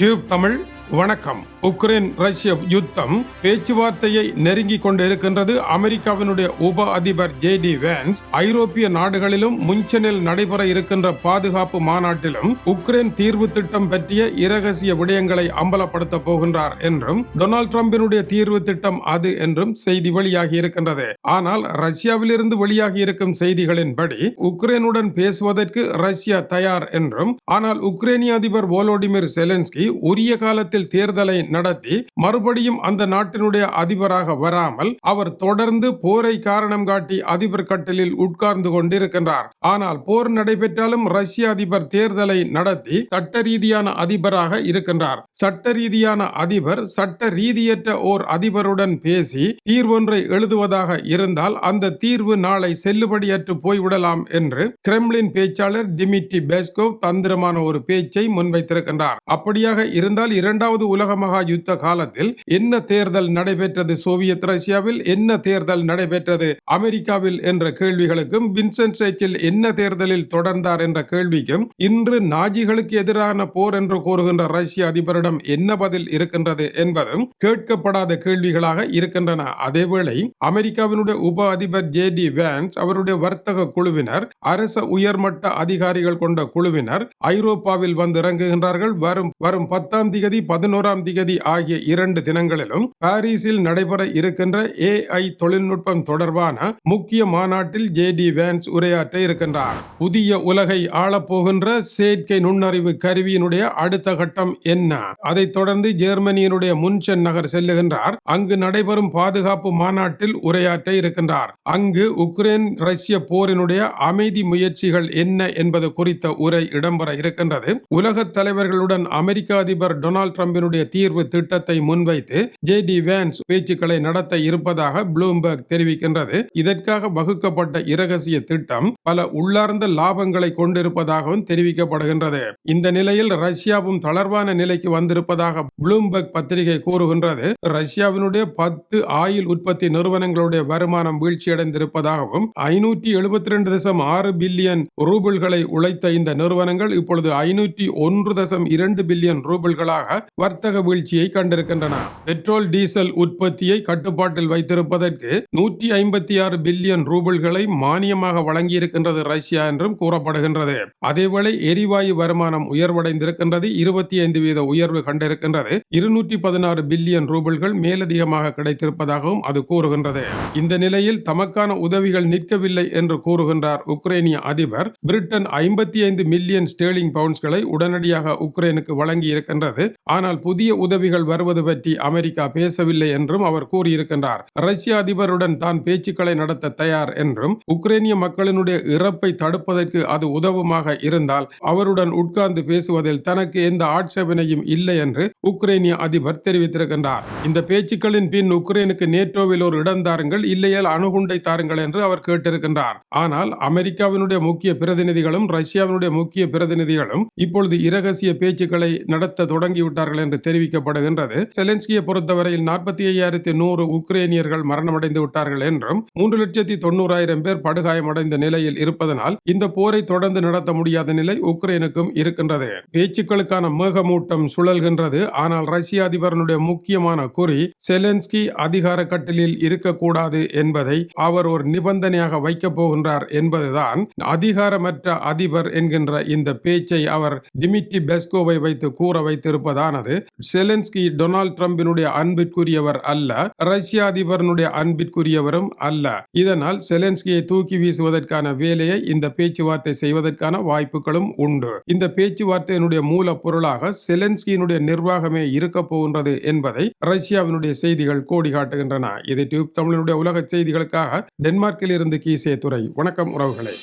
Tube Tamil வணக்கம். Ukraine ரஷ்ய யுத்தம் பேச்சுவார்த்தையை நெருங்கிக் கொண்டிருக்கின்றது. அமெரிக்காவினுடைய உப அதிபர் ஜே டி வேன்ஸ் ஐரோப்பிய நாடுகளிலும் முன்செனில் நடைபெற இருக்கின்ற பாதுகாப்பு மாநாட்டிலும் உக்ரைன் தீர்வு திட்டம் பற்றிய இரகசிய விடயங்களை அம்பலப்படுத்த போகின்றார் என்றும் டொனால்ட் டிரம்பினுடைய தீர்வு திட்டம் அது என்றும் செய்தி வெளியாகி இருக்கின்றது. ஆனால் ரஷ்யாவிலிருந்து வெளியாகி இருக்கும் செய்திகளின்படி உக்ரைனுடன் பேசுவதற்கு ரஷ்யா தயார் என்றும் ஆனால் உக்ரைனிய அதிபர் வோலோடிமிர் செலன்ஸ்கி உரிய காலத்தில் தேர்தலை நடத்தி மறுபடியும் அந்த நாட்டினுடைய அதிபராக வராமல் அவர் தொடர்ந்து போரை காரணம் காட்டி அதிபர் கட்டிலில் உட்கார்ந்து கொண்டிருக்கின்றார். ஆனால் போர் நடைபெற்றாலும் ரஷ்ய அதிபர் தேர்தலை நடத்தி சட்ட ரீதியான அதிபராக இருக்கின்றார். சட்ட ரீதியான அதிபர் சட்ட ரீதியற்ற ஓர் அதிபருடன் பேசி தீர்வொன்றை எழுதுவதாக இருந்தால் அந்த தீர்வு நாளை செல்லுபடியற்று போய்விடலாம் என்று கிரெம்லின் பேச்சாளர் டிமிட்ரி பேஸ்கோவ் தந்திரமான ஒரு பேச்சை முன்வைத்திருக்கின்றார். அப்படியாக இருந்தால் இரண்டாவது இரண்டாவது உலக மகா யுத்த காலத்தில் என்ன தேர்தல் நடைபெற்றது சோவியத் ரஷ்யாவில் என்ன தேர்தல் நடைபெற்றது அமெரிக்காவில் என்ற கேள்விகளுக்கும் வின்சென்ட் சேச்சில் என்ன தேர்தலில் தொடர்ந்தார் என்ற கேள்விக்கும் இன்று நாஜிகளுக்கு எதிரான போர் என்று கூறுகின்ற ரஷ்ய அதிபரிடம் என்ன பதில் இருக்கின்றது என்பதும் கேட்கப்படாத கேள்விகளாக இருக்கின்றன. அதேவேளை அமெரிக்காவினுடைய உப அதிபர் ஜே டி வேன்ஸ் அவருடைய வர்த்தக குழுவினர் அரச உயர்மட்ட அதிகாரிகள் கொண்ட குழுவினர் ஐரோப்பாவில் வந்து இறங்குகின்றார்கள் வரும் வரும் பத்தாம் தேதி பதினோராம் திகதி ஆகிய இரண்டு தினங்களிலும் பாரிஸில் நடைபெற இருக்கின்ற ஏஐ தொழில்நுட்பம் தொடர்பான முக்கிய மாநாட்டில் ஜே டி வேன்ஸ் உரையாற்ற இருக்கின்றார். புதிய உலகை ஆளப்போகின்ற செயற்கை நுண்ணறிவு கருவியினுடைய அடுத்த கட்டம் என்ன? அதைத் தொடர்ந்து ஜெர்மனியினுடைய முன்சென் நகர் செல்லுகின்றார். அங்கு நடைபெறும் பாதுகாப்பு மாநாட்டில் உரையாற்ற இருக்கின்றார். அங்கு உக்ரைன் ரஷ்ய போரினுடைய அமைதி முயற்சிகள் என்ன என்பது குறித்த உரை இடம்பெற இருக்கின்றது. உலக தலைவர்களுடன் அமெரிக்க அதிபர் டொனால்ட் ட்ரம்ப் ட்ரம்பினுடைய தீர்வு திட்டத்தை முன்வைத்து ஜே டி வேன்ஸ் பேச்சுக்களை நடத்த இருப்பதாக ப்ளூம்பர்க் தெரிவிக்கின்றது. இதற்காக வகுக்கப்பட்ட இரகசிய திட்டம் பல உள்ளார்ந்த லாபங்களை கொண்டிருப்பதாகவும் தெரிவிக்கப்படுகின்றது. இந்த நிலையில் ரஷ்யாவும் தளர்வான நிலைக்கு வந்திருப்பதாக ப்ளூம்பர்க் பத்திரிகை கூறுகின்றது. ரஷ்யாவினுடைய பத்து ஆயில் உற்பத்தி நிறுவனங்களுடைய வருமானம் வீழ்ச்சியடைந்திருப்பதாகவும் ஐநூற்றி எழுபத்தி ரெண்டு தசம் ஆறு பில்லியன் ரூபிள்களை உழைத்த இந்த நிறுவனங்கள் இப்பொழுது ஐநூற்றி ஒன்று தசம் இரண்டு பில்லியன் ரூபிள்களாக வர்த்தக வீழ்ச்சியை கண்டிருக்கின்றன. பெட்ரோல் டீசல் உற்பத்தியை கட்டுப்பாட்டில் வைத்திருப்பதற்கு நூற்றி ஐம்பத்தி ஆறு பில்லியன் ரூபிள்களை மானியமாக வழங்கியிருக்கின்றது ரஷ்யா என்றும் கூறப்படுகின்றது. அதேவேளை எரிவாயு வருமானம் உயர்வடைந்திருக்கின்றது இருபத்தி ஐந்து வீத உயர்வு கண்டிருக்கின்றது இருநூற்றி பதினாறு பில்லியன் ரூபிள்கள் மேலதிகமாக கிடைத்திருப்பதாகவும் அது கூறுகின்றது. இந்த நிலையில் தமக்கான உதவிகள் நிற்கவில்லை என்று கூறுகின்றார் உக்ரைனிய அதிபர். பிரிட்டன் ஐம்பத்தி ஐந்து மில்லியன் ஸ்டேர்லிங் பவுண்ட்ஸ்களை உடனடியாக உக்ரைனுக்கு வழங்கி இருக்கின்றது ஆனால் புதிய உதவிகள் வருவது பற்றி அமெரிக்கா பேசவில்லை என்றும் அவர் கூறியிருக்கின்றார். ரஷ்ய அதிபருடன் தான் பேச்சுக்களை நடத்த தயார் என்றும் உக்ரைனிய மக்களினுடைய இறப்பை தடுப்பதற்கு அது உதவுமாக இருந்தால் அவருடன் உட்கார்ந்து பேசுவதில் தனக்கு எந்த ஆட்சேபனையும் இல்லை என்று உக்ரைனிய அதிபர் தெரிவித்திருக்கின்றார். இந்த பேச்சுக்களின் பின் உக்ரைனுக்கு நேட்டோவில் ஒரு இடம் தாருங்கள் இல்லையால் அணுகுண்டை தாருங்கள் என்று அவர் கேட்டிருக்கின்றார். ஆனால் அமெரிக்காவினுடைய முக்கிய பிரதிநிதிகளும் ரஷ்யாவினுடைய முக்கிய பிரதிநிதிகளும் இப்பொழுது இரகசிய பேச்சுக்களை நடத்த தொடங்கிவிட்டார்கள் என்று தெரிவிக்கப்படுகின்றது. செலன்ஸ்கியை பொறுத்தவரையில் நாற்பத்தி ஐயாயிரத்தி நூறு உக்ரைனியர்கள் மரணமடைந்து விட்டார்கள் என்றும் மூன்று லட்சத்தி தொண்ணூறாயிரம் பேர் படுகாயமடைந்த நிலையில் இருப்பதனால் இந்த போரை தொடர்ந்து நடத்த முடியாத நிலை உக்ரைனுக்கும் இருக்கின்றது. பேச்சுக்களுக்கான மேகமூட்டம் சுழல்கின்றது. ஆனால் ரஷ்ய அதிபரனுடைய முக்கியமான குறி செலன்ஸ்கி அதிகார கட்டிலில் இருக்கக்கூடாது என்பதை அவர் ஒரு நிபந்தனையாக வைக்கப் போகின்றார் என்பதுதான் அதிகாரமற்ற அதிபர் என்கின்ற இந்த பேச்சை அவர் டிமிட்ரி பெஸ்கோவை வைத்து கூற வைத்திருப்பதான ஆனது செலன்ஸ்கி டொனால்ட் ட்ரம்பினுடைய அன்பிற்குரியவர் அல்ல. ரஷ்ய அதிபரனுடைய அன்பிற்குரியவரும் அல்ல. இதனால் செலன்ஸ்கியை தூக்கி வீசுவதற்கான வேலையை இந்த பேச்சுவார்த்தை செய்வதற்கான வாய்ப்புகளும் உண்டு. இந்த பேச்சுவார்த்தையினுடைய மூல பொருளாக செலன்ஸ்கியினுடைய நிர்வாகமே இருக்க போகின்றது என்பதை ரஷ்யாவினுடைய செய்திகள் கோடி காட்டுகின்றன இது டியூப் தமிழனுடைய உலக செய்திகளுக்காக டென்மார்க்கில் இருந்து கீசே துறை வணக்கம் உறவுகளை.